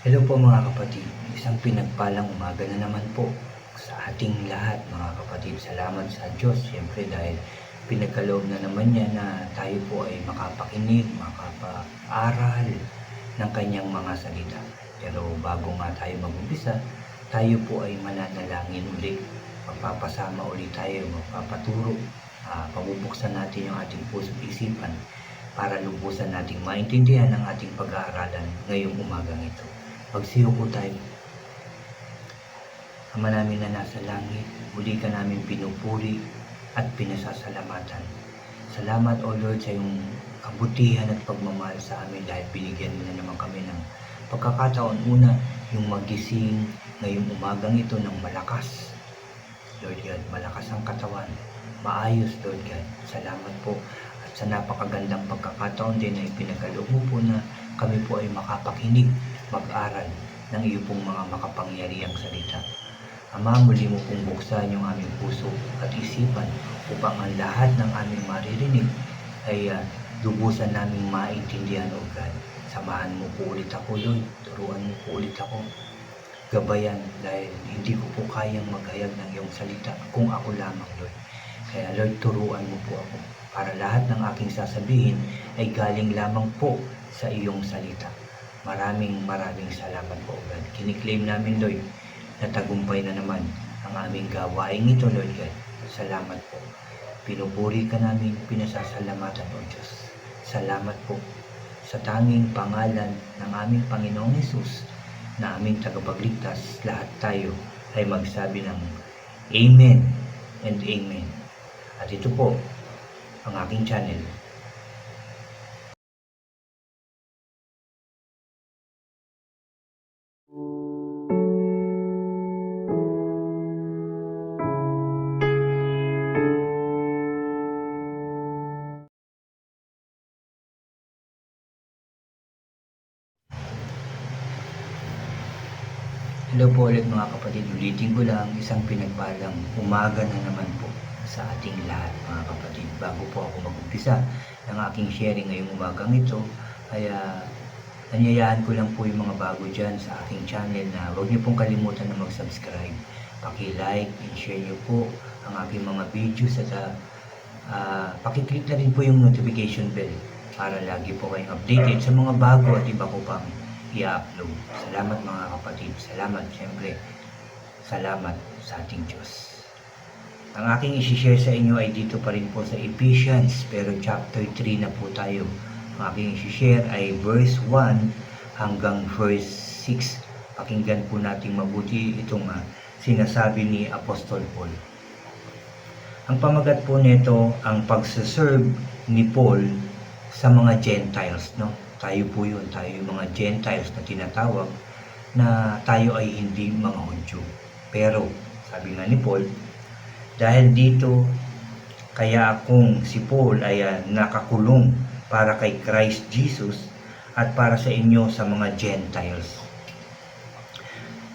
Hello po mga kapatid, isang pinagpalang umaga na naman po sa ating lahat mga kapatid. Salamat sa Diyos siyempre dahil pinagkaloob na naman niya na tayo po ay makapakinig, makapaaral ng kanyang mga salita. Pero bago nga tayo mag-umpisa, tayo po ay mananalangin ulit. Magpapasama ulit tayo, magpapaturo, uh, pabubuksan natin yung ating puso isipan para lubusan nating maintindihan ang ating pag-aaralan ngayong umagang ito. Magsiyo po tayo. Ama namin na nasa langit, muli ka namin pinupuri at pinasasalamatan. Salamat o Lord sa iyong kabutihan at pagmamahal sa amin dahil binigyan mo na naman kami ng pagkakataon una yung magising ngayong umagang ito ng malakas. Lord God, malakas ang katawan. Maayos, Lord God. Salamat po at sa napakagandang pagkakataon din na ipinagkaloob mo po na kami po ay makapakinig, mag-aral ng iyo pong mga makapangyarihang salita. Ama, muli mo pong buksan yung aming puso at isipan upang ang lahat ng aming maririnig ay uh, lubusan naming maintindihan, O God. Samahan mo po ulit ako, Lord. Turuan mo po ulit ako. Gabayan dahil hindi ko po kayang maghayag ng iyong salita kung ako lamang, Lord. Kaya Lord, turuan mo po ako para lahat ng aking sasabihin ay galing lamang po sa iyong salita. Maraming maraming salamat po, God. Kiniklaim namin, Lord, na tagumpay na naman ang aming gawain ito, Lord God. Salamat po. Pinupuri ka namin, pinasasalamatan, O Diyos. Salamat po sa tanging pangalan ng aming Panginoong Yesus na aming tagapagligtas, lahat tayo ay magsabi ng Amen and Amen. At ito po ang aking channel. Ulit mga kapatid. Ulitin ko lang isang pinagpalang umaga na naman po sa ating lahat mga kapatid. Bago po ako mag-umpisa ng aking sharing ngayong umagang ito, kaya nanyayahan ko lang po yung mga bago dyan sa aking channel na huwag niyo pong kalimutan na mag-subscribe. Paki-like and share niyo po ang aking mga videos at uh, uh, paki-click na rin po yung notification bell para lagi po kayong updated sa mga bago at iba ko pang i-upload. Salamat mga kapatid. Salamat siyempre. Salamat sa ating Diyos. Ang aking isi-share sa inyo ay dito pa rin po sa Ephesians pero chapter 3 na po tayo. Ang aking isi-share ay verse 1 hanggang verse 6. Pakinggan po natin mabuti itong uh, sinasabi ni Apostol Paul. Ang pamagat po nito ang pagsaserve ni Paul sa mga Gentiles, no? Tayo po yun, tayo yung mga Gentiles na tinatawag na tayo ay hindi mga Hudyo. Pero, sabi nga ni Paul, dahil dito, kaya akong si Paul ay uh, nakakulong para kay Christ Jesus at para sa inyo sa mga Gentiles.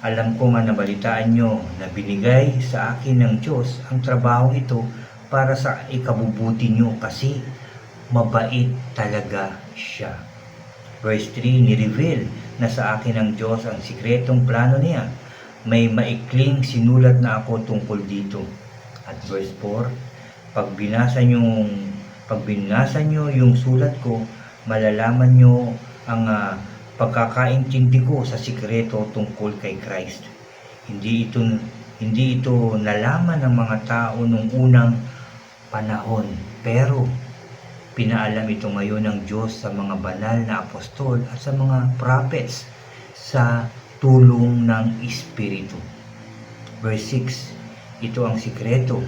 Alam ko nga nabalitaan nyo na binigay sa akin ng Diyos ang trabaho ito para sa ikabubuti nyo kasi mabait talaga siya. Verse 3, ni-reveal na sa akin ng Diyos ang sikretong plano niya. May maikling sinulat na ako tungkol dito. At verse 4, pag binasa nyo, pag binasa nyo yung sulat ko, malalaman nyo ang uh, pagkakaintindi ko sa sikreto tungkol kay Christ. Hindi ito hindi ito nalaman ng mga tao nung unang panahon, pero Pinaalam ito ngayon ng Diyos sa mga banal na apostol at sa mga prophets sa tulong ng Espiritu. Verse 6, ito ang sikreto.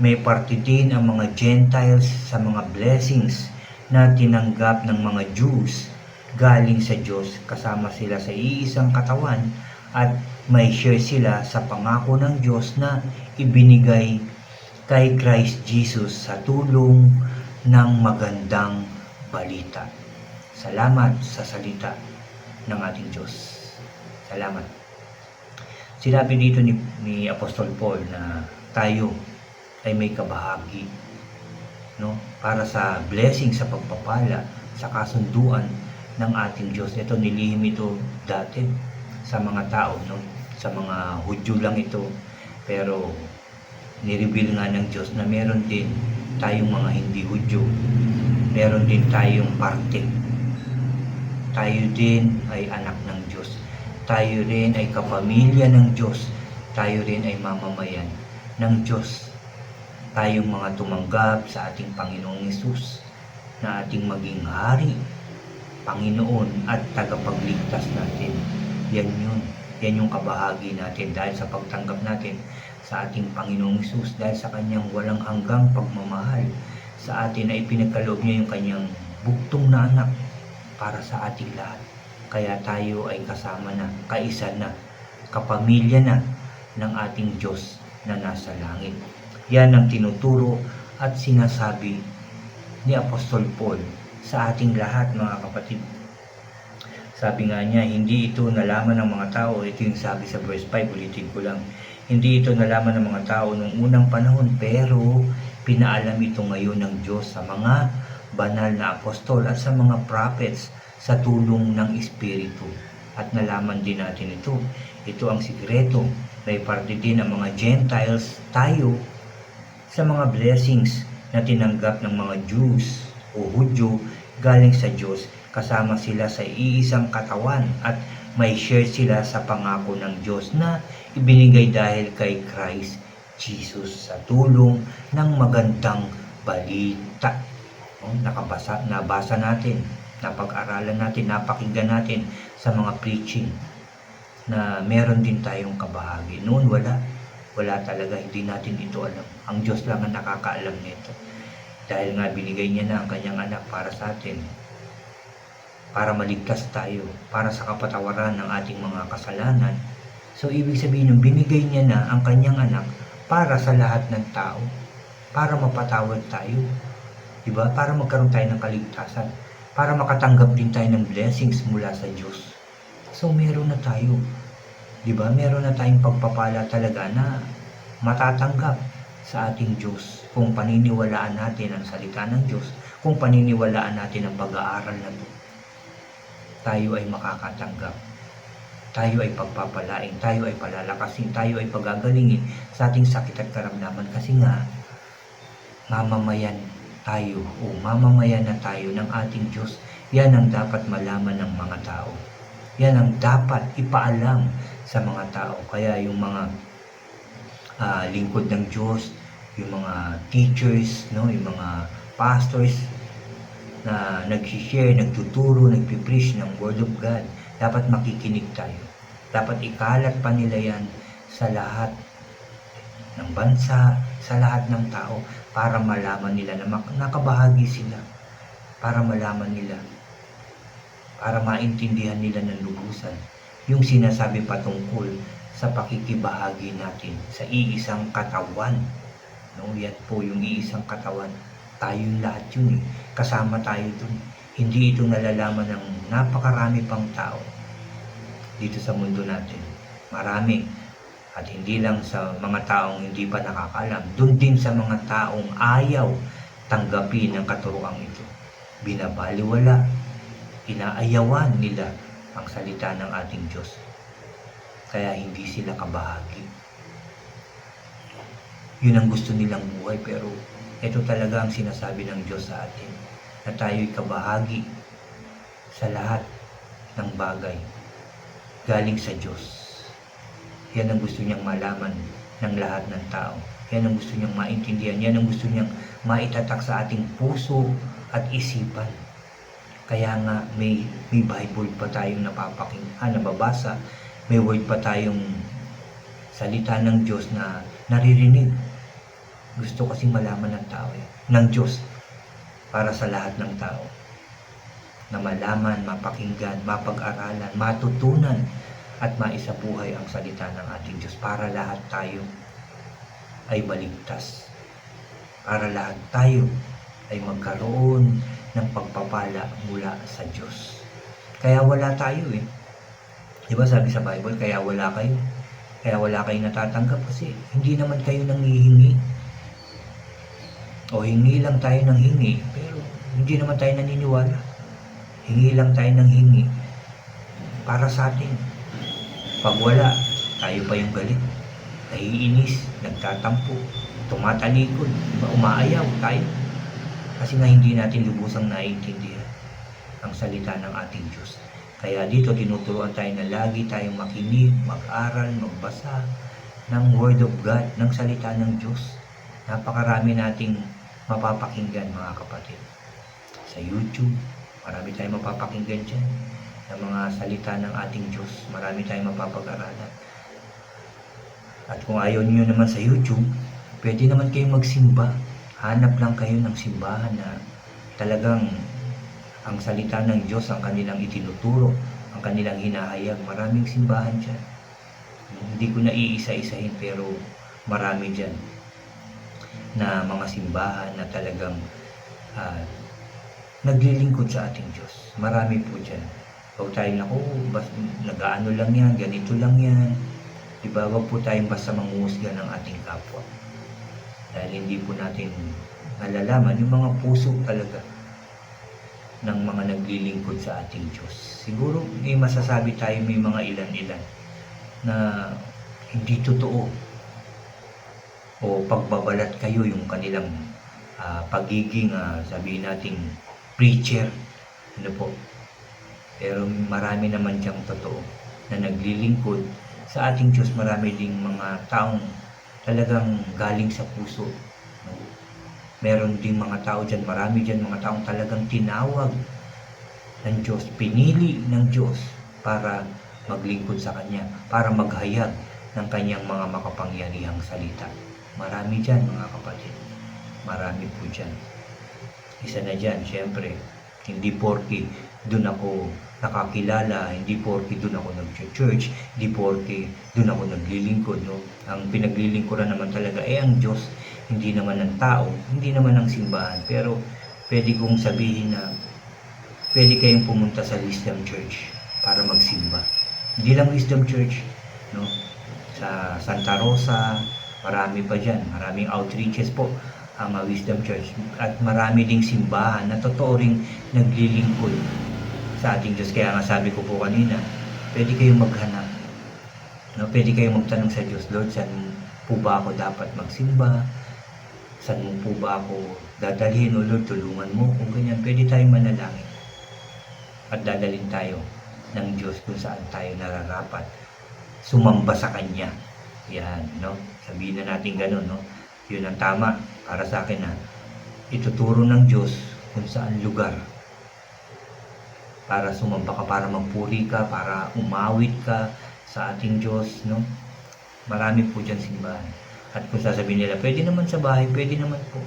May parte din ang mga Gentiles sa mga blessings na tinanggap ng mga Jews galing sa Diyos kasama sila sa iisang katawan at may share sila sa pangako ng Diyos na ibinigay kay Christ Jesus sa tulong ng magandang balita. Salamat sa salita ng ating Diyos. Salamat. Sinabi dito ni, ni Apostol Paul na tayo ay may kabahagi no? para sa blessing sa pagpapala, sa kasunduan ng ating Diyos. Ito nilihim ito dati sa mga tao, no? Sa mga Hudyo lang ito. Pero nireveal nga ng Diyos na meron din tayong mga hindi Hudyo. Meron din tayong parte. Tayo din ay anak ng Diyos. Tayo rin ay kapamilya ng Diyos. Tayo rin ay mamamayan ng Diyos. Tayong mga tumanggap sa ating Panginoong Yesus na ating maging hari, Panginoon at tagapagligtas natin. Yan yun. Yan yung kabahagi natin dahil sa pagtanggap natin sa ating Panginoong Isus dahil sa kanyang walang hanggang pagmamahal sa atin ay pinagkaloob niya yung kanyang buktong na anak para sa ating lahat. Kaya tayo ay kasama na, kaisa na, kapamilya na ng ating Diyos na nasa langit. Yan ang tinuturo at sinasabi ni Apostol Paul sa ating lahat mga kapatid. Sabi nga niya, hindi ito nalaman ng mga tao. Ito yung sabi sa verse 5, ulitin ko lang. Hindi ito nalaman ng mga tao nung unang panahon, pero pinaalam ito ngayon ng Diyos sa mga banal na apostol at sa mga prophets sa tulong ng Espiritu. At nalaman din natin ito. Ito ang sikreto. May parte din ng mga Gentiles tayo sa mga blessings na tinanggap ng mga Jews o Hudyo galing sa Diyos kasama sila sa iisang katawan at may share sila sa pangako ng Diyos na ibinigay dahil kay Christ Jesus sa tulong ng magandang balita. O, nakabasa, nabasa natin, napag-aralan natin, napakinggan natin sa mga preaching na meron din tayong kabahagi. Noon wala, wala talaga, hindi natin ito alam. Ang Diyos lang ang nakakaalam nito. Dahil nga binigay niya na ang kanyang anak para sa atin, para maligtas tayo, para sa kapatawaran ng ating mga kasalanan. So, ibig sabihin yung binigay niya na ang kanyang anak para sa lahat ng tao, para mapatawad tayo, diba? Para magkaroon tayo ng kaligtasan, para makatanggap din tayo ng blessings mula sa Diyos. So, meron na tayo, diba? Meron na tayong pagpapala talaga na matatanggap sa ating Diyos kung paniniwalaan natin ang salita ng Diyos, kung paniniwalaan natin ang pag-aaral na ito tayo ay makakatanggap. Tayo ay pagpapalain, tayo ay palalakasin, tayo ay pagagalingin sa ating sakit at karamdaman kasi nga mamamayan tayo o mamamayan na tayo ng ating Diyos. Yan ang dapat malaman ng mga tao. Yan ang dapat ipaalam sa mga tao. Kaya yung mga ah, lingkod ng Diyos, yung mga teachers, no, yung mga pastors, na nag-share, nagtuturo, nagpipreach ng Word of God, dapat makikinig tayo. Dapat ikalat pa nila yan sa lahat ng bansa, sa lahat ng tao, para malaman nila na nakabahagi sila. Para malaman nila. Para maintindihan nila ng lubusan. Yung sinasabi patungkol sa pakikibahagi natin sa iisang katawan. No, yan po yung iisang katawan tayong lahat yun eh. Kasama tayo dun. Hindi ito nalalaman ng napakarami pang tao dito sa mundo natin. Marami. At hindi lang sa mga taong hindi pa nakakalam. Doon din sa mga taong ayaw tanggapin ang katuruang ito. Binabaliwala, inaayawan nila ang salita ng ating Diyos. Kaya hindi sila kabahagi. Yun ang gusto nilang buhay pero ito talaga ang sinasabi ng Diyos sa atin na tayo'y kabahagi sa lahat ng bagay galing sa Diyos. Yan ang gusto niyang malaman ng lahat ng tao. Yan ang gusto niyang maintindihan. Yan ang gusto niyang maitatak sa ating puso at isipan. Kaya nga may, may Bible pa tayong napapaking, ah, nababasa. May word pa tayong salita ng Diyos na naririnig gusto kasi malaman ng tao eh, ng Diyos para sa lahat ng tao na malaman, mapakinggan, mapag-aralan, matutunan at maisabuhay ang salita ng ating Diyos para lahat tayo ay baligtas. Para lahat tayo ay magkaroon ng pagpapala mula sa Diyos. Kaya wala tayo eh. Di ba sabi sa Bible, kaya wala kayo. Kaya wala kayong natatanggap kasi hindi naman kayo nangihingi o hingi lang tayo ng hingi, pero hindi naman tayo naniniwala. Hingi lang tayo ng hingi para sa atin. Pag wala, tayo pa yung galit. Naiinis, nagtatampo, tumatalikod, umaayaw tayo. Kasi nga hindi natin lubusang naiintindihan ang salita ng ating Diyos. Kaya dito tinuturuan tayo na lagi tayong makinig, mag-aral, magbasa ng Word of God, ng salita ng Diyos. Napakarami nating mapapakinggan mga kapatid. Sa YouTube, marami tayong mapapakinggan dyan ng mga salita ng ating Diyos. Marami tayong mapapag-aralan. At kung ayaw niyo naman sa YouTube, pwede naman kayong magsimba. Hanap lang kayo ng simbahan na talagang ang salita ng Diyos ang kanilang itinuturo, ang kanilang hinahayag. Maraming simbahan dyan. Hindi ko na iisa-isahin pero marami dyan na mga simbahan na talagang ah, naglilingkod sa ating Diyos. Marami po dyan. Huwag tayo na, oh, bas, nag-ano lang yan, ganito lang yan. Diba, huwag po tayong basta manguhusga ng ating kapwa. Dahil hindi po natin nalalaman yung mga puso talaga ng mga naglilingkod sa ating Diyos. Siguro may masasabi tayo may mga ilan-ilan na hindi totoo o pagbabalat kayo yung kanilang ah, pagiging ah, sabihin nating preacher. Ano po? Pero marami naman diyang totoo na naglilingkod sa ating Diyos. Marami ding mga taong talagang galing sa puso. Meron ding mga tao dyan marami dyan mga taong talagang tinawag ng Diyos pinili ng Diyos para maglingkod sa Kanya para maghayag ng Kanyang mga makapangyarihang salita. Marami dyan mga kapatid. Marami po dyan isa na dyan syempre hindi porke doon ako nakakilala, hindi porke doon ako nag-church, hindi porke doon ako naglilingkod. No? Ang pinaglilingkuran naman talaga ay ang Diyos, hindi naman ang tao, hindi naman ang simbahan. Pero pwede kong sabihin na pwede kayong pumunta sa Wisdom Church para magsimba. Hindi lang Wisdom Church, no? sa Santa Rosa, marami pa dyan, maraming outreaches po uh, Wisdom Church at marami ding simbahan na totoo ring naglilingkod sa ating Diyos. Kaya nga sabi ko po kanina, pwede kayong maghanap. No? Pwede kayong magtanong sa Diyos, Lord, saan po ba ako dapat magsimba? Saan mo po ba ako dadalhin? O Lord, tulungan mo. Kung ganyan, pwede tayong manalangin. At dadalhin tayo ng Diyos kung saan tayo nararapat. Sumamba sa Kanya. Yan, no? Sabihin na natin ganun, no? Yun ang tama para sa akin na ituturo ng Diyos kung saan lugar para sumamba ka, para magpuri ka, para umawit ka sa ating Diyos, no? Marami po dyan simbahan. At kung sasabihin nila, pwede naman sa bahay, pwede naman po.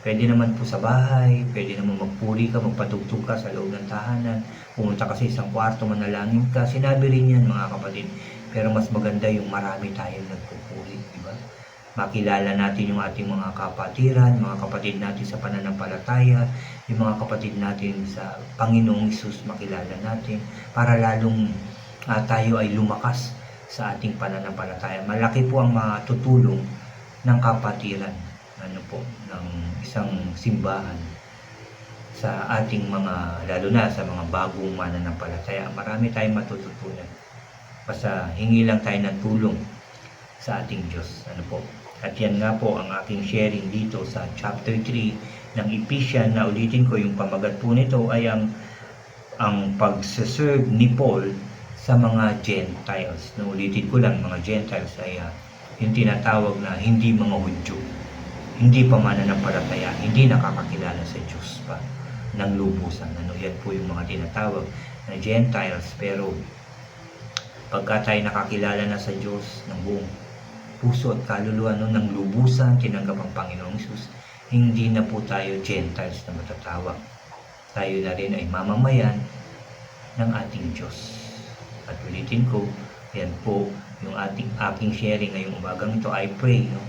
Pwede naman po sa bahay, pwede naman magpuri ka, magpatugtog ka sa loob ng tahanan, pumunta ka sa isang kwarto, manalangin ka. Sinabi rin yan mga kapatid. Pero mas maganda yung marami tayong nagpupuri? Makilala natin yung ating mga kapatiran, mga kapatid natin sa pananampalataya, yung mga kapatid natin sa Panginoong Isus makilala natin para lalong uh, tayo ay lumakas sa ating pananampalataya. Malaki po ang matutulong ng kapatiran ano po, ng isang simbahan sa ating mga, lalo na sa mga bagong mananampalataya. Marami tayong matututunan. Basta hingi lang tayo ng tulong sa ating Diyos. Ano po? At yan nga po ang aking sharing dito sa chapter 3 ng Ephesians na ulitin ko yung pamagat po nito ay ang ang pagsaserve ni Paul sa mga Gentiles. Na ulitin ko lang, mga Gentiles ay uh, yung tinatawag na hindi mga Hudyo. Hindi pa mananampalataya, hindi nakakakilala sa Diyos pa ng lubusan. Ano, yan po yung mga tinatawag na Gentiles. Pero pagka tayo nakakilala na sa Diyos ng buong puso at kaluluwa no, ng lubusan, tinanggap ang Panginoong Isus, hindi na po tayo Gentiles na matatawag. Tayo na rin ay mamamayan ng ating Diyos. At ulitin ko, yan po yung ating, aking sharing ngayong umagang ito. I pray, no?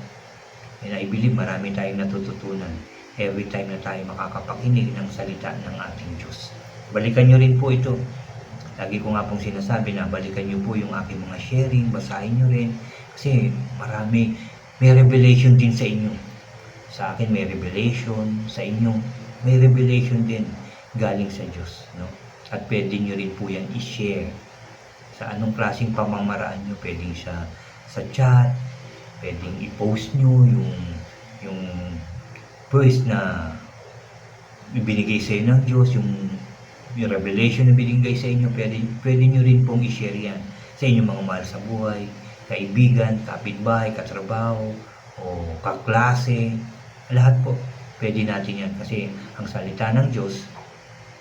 And I believe marami tayong natututunan every time na tayo makakapakinig ng salita ng ating Diyos. Balikan nyo rin po ito. Lagi ko nga pong sinasabi na balikan nyo po yung aking mga sharing, basahin nyo rin, kasi marami, may revelation din sa inyo. Sa akin may revelation, sa inyo may revelation din. galing sa Diyos. No? At pwede nyo rin po yan i-share sa anong klaseng pamamaraan nyo. Pwedeng sa, sa chat, pwedeng i-post nyo yung, yung verse na ibinigay sa inyo ng Diyos, yung, yung revelation na binigay sa inyo, pwede, pwede nyo rin pong i-share yan sa inyong mga mahal sa buhay, kaibigan, kapitbahay, katrabaho, o kaklase, lahat po. Pwede natin yan kasi ang salita ng Diyos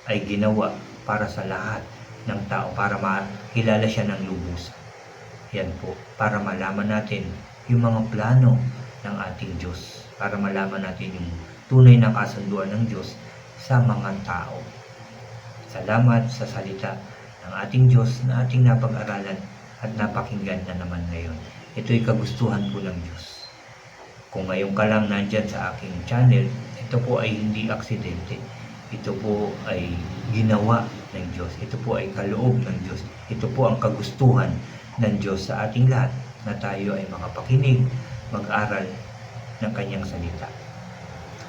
ay ginawa para sa lahat ng tao, para makilala siya ng lubusan. Yan po, para malaman natin yung mga plano ng ating Diyos, para malaman natin yung tunay na kasunduan ng Diyos sa mga tao. Salamat sa salita ng ating Diyos na ating napag-aralan at napakinggan na naman ngayon. Ito'y kagustuhan po ng Diyos. Kung ngayon ka lang nandyan sa aking channel, ito po ay hindi aksidente. Ito po ay ginawa ng Diyos. Ito po ay kaloob ng Diyos. Ito po ang kagustuhan ng Diyos sa ating lahat na tayo ay makapakinig, mag-aral ng kanyang salita.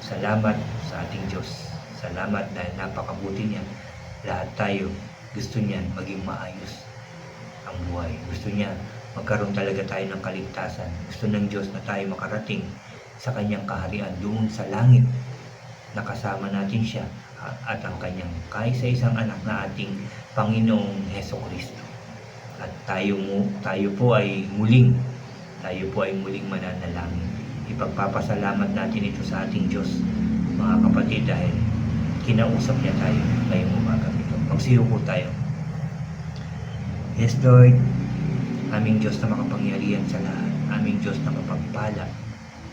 Salamat sa ating Diyos. Salamat dahil napakabuti niya. Lahat tayo gusto niyan maging maayos ang buhay. Gusto niya magkaroon talaga tayo ng kaligtasan. Gusto ng Diyos na tayo makarating sa kanyang kaharian doon sa langit. Nakasama natin siya at ang kanyang kaisa-isang anak na ating Panginoong Heso Kristo. At tayo, mo, tayo po ay muling, tayo po ay muling mananalangin. Ipagpapasalamat natin ito sa ating Diyos, mga kapatid, dahil kinausap niya tayo ngayong umaga ito. Magsiyo po tayo. Yes, Lord, aming Diyos na makapangyarihan sa lahat, aming Diyos na mapagpala,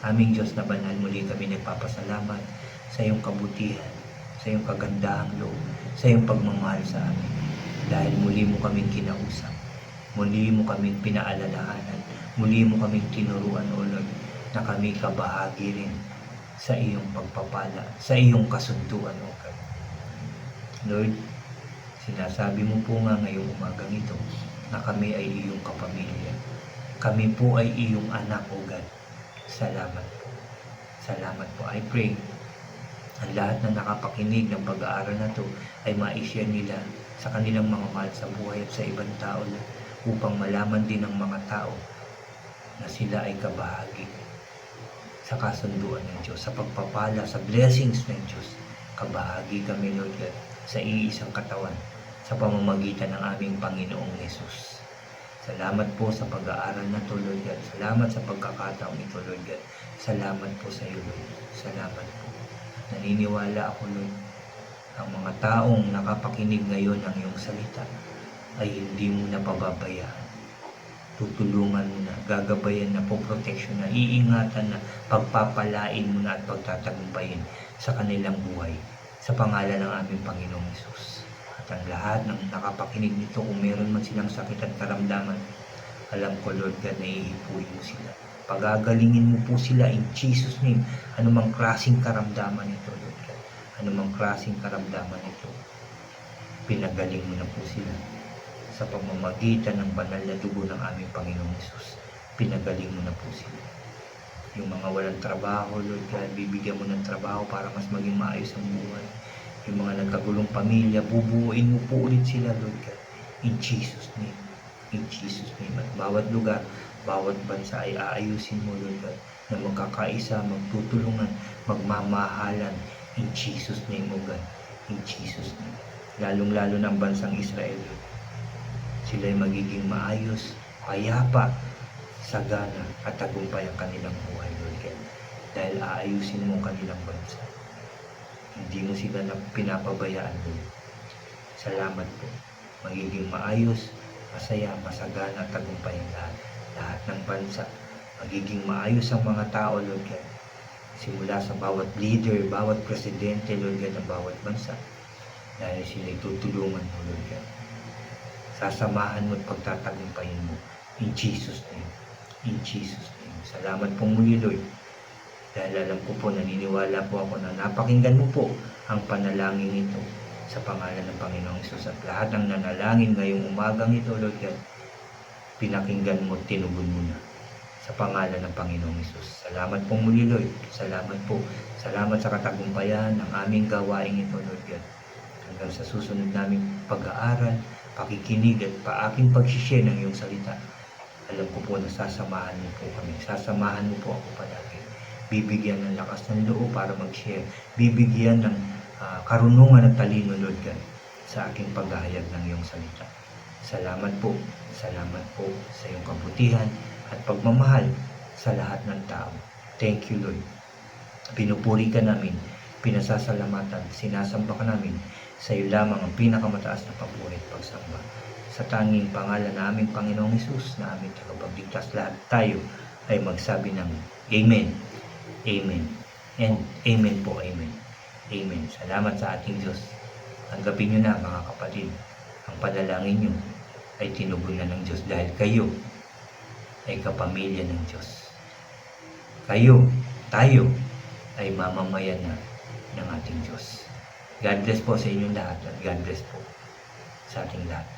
aming Diyos na banal muli kami nagpapasalamat sa iyong kabutihan, sa iyong kagandahang loob, sa iyong pagmamahal sa amin. Dahil muli mo kaming kinausap, muli mo kaming pinaalalahanan, muli mo kaming tinuruan, O Lord, na kami kabahagi rin sa iyong pagpapala, sa iyong kasunduan, O God. Lord, sinasabi mo po nga ngayong umagang ito na kami ay iyong kapamilya. Kami po ay iyong anak, O God. Salamat po. Salamat po. I pray ang lahat na nakapakinig ng pag-aaral na to ay ma-share nila sa kanilang mga mahal sa buhay at sa ibang tao upang malaman din ng mga tao na sila ay kabahagi sa kasunduan ng Diyos, sa pagpapala, sa blessings ng Diyos. Kabahagi kami, Lord God, sa iisang katawan sa pamamagitan ng aming Panginoong Yesus. Salamat po sa pag-aaral na Lord God. Salamat sa pagkakataong ito, Lord God. Salamat po sa iyo, Lord. Salamat po. Naniniwala ako, Lord, ang mga taong nakapakinig ngayon ng iyong salita ay hindi mo na pababayaan. Tutulungan mo na, gagabayan na, poproteksyon na, iingatan na, pagpapalain mo na at pagtatagumpayin sa kanilang buhay sa pangalan ng aming Panginoong Isus. Ang lahat ng nakapakinig nito, kung meron man silang sakit at karamdaman, alam ko, Lord na ihipuin mo sila. Pagagalingin mo po sila in Jesus' name. Anumang klaseng karamdaman ito, Lord God. Anumang klaseng karamdaman ito. Pinagaling mo na po sila sa pamamagitan ng banal na dugo ng aming Panginoong Isus. Pinagaling mo na po sila. Yung mga walang trabaho, Lord God, bibigyan mo ng trabaho para mas maging maayos ang buhay. Yung mga nagkagulong pamilya, bubuuin mo po ulit sila, Lord God. In Jesus' name. In Jesus' name. At bawat lugar, bawat bansa ay aayusin mo, Lord God, na magkakaisa, magtutulungan, magmamahalan. In Jesus' name, O God. In Jesus' name. Lalong-lalo ng bansang Israel, Lord. Sila ay magiging maayos, payapa, sagana, at tagumpay ang kanilang buhay, Lord God. Dahil aayusin mo ang kanilang bansa. Hindi mo sila na pinapabayaan, Lord. Salamat po. Magiging maayos, masaya, masagana, tagumpay lahat. Lahat ng bansa. Magiging maayos ang mga tao, Lord God. Simula sa bawat leader, bawat presidente, Lord God, ng bawat bansa. Dahil sila'y tutulungan mo, Lord God. Sasamahan mo at pagtatagumpayin mo. In Jesus' name. In Jesus' name. Salamat po muli, Lord. Dahil alam ko po, naniniwala po ako na napakinggan mo po ang panalangin ito sa pangalan ng Panginoong Isus at lahat ng nanalangin ngayong umagang ito, Lord God, pinakinggan mo, tinugon mo na sa pangalan ng Panginoong Isus. Salamat po muli, Lord. Salamat po. Salamat sa katagumpayan ng aming gawain ito, Lord God. hanggang sa susunod naming pag-aaral, pakikinig at pa aking pag-share ng iyong salita. Alam ko po na sasamahan mo po kami. Sasamahan mo po ako palagi. Bibigyan ng lakas ng loob para mag-share. Bibigyan ng ah, karunungan at talino, Lord God, sa aking paghahayag ng iyong salita. Salamat po. Salamat po sa iyong kabutihan at pagmamahal sa lahat ng tao. Thank you, Lord. Pinupuri ka namin, pinasasalamatan, sinasamba ka namin. Sa iyo lamang ang pinakamataas na papuri at pagsamba. Sa tanging pangalan na aming Panginoong Isus na aming tagapagligtas lahat tayo ay magsabi ng Amen, Amen, and Amen po, Amen, Amen. Salamat sa ating Diyos. Tanggapin nyo na mga kapatid, ang panalangin nyo ay tinugon na ng Diyos dahil kayo ay kapamilya ng Diyos. Kayo, tayo, ay mamamayan na ng ating Diyos. God bless po sa inyong lahat at God bless po sa ating lahat.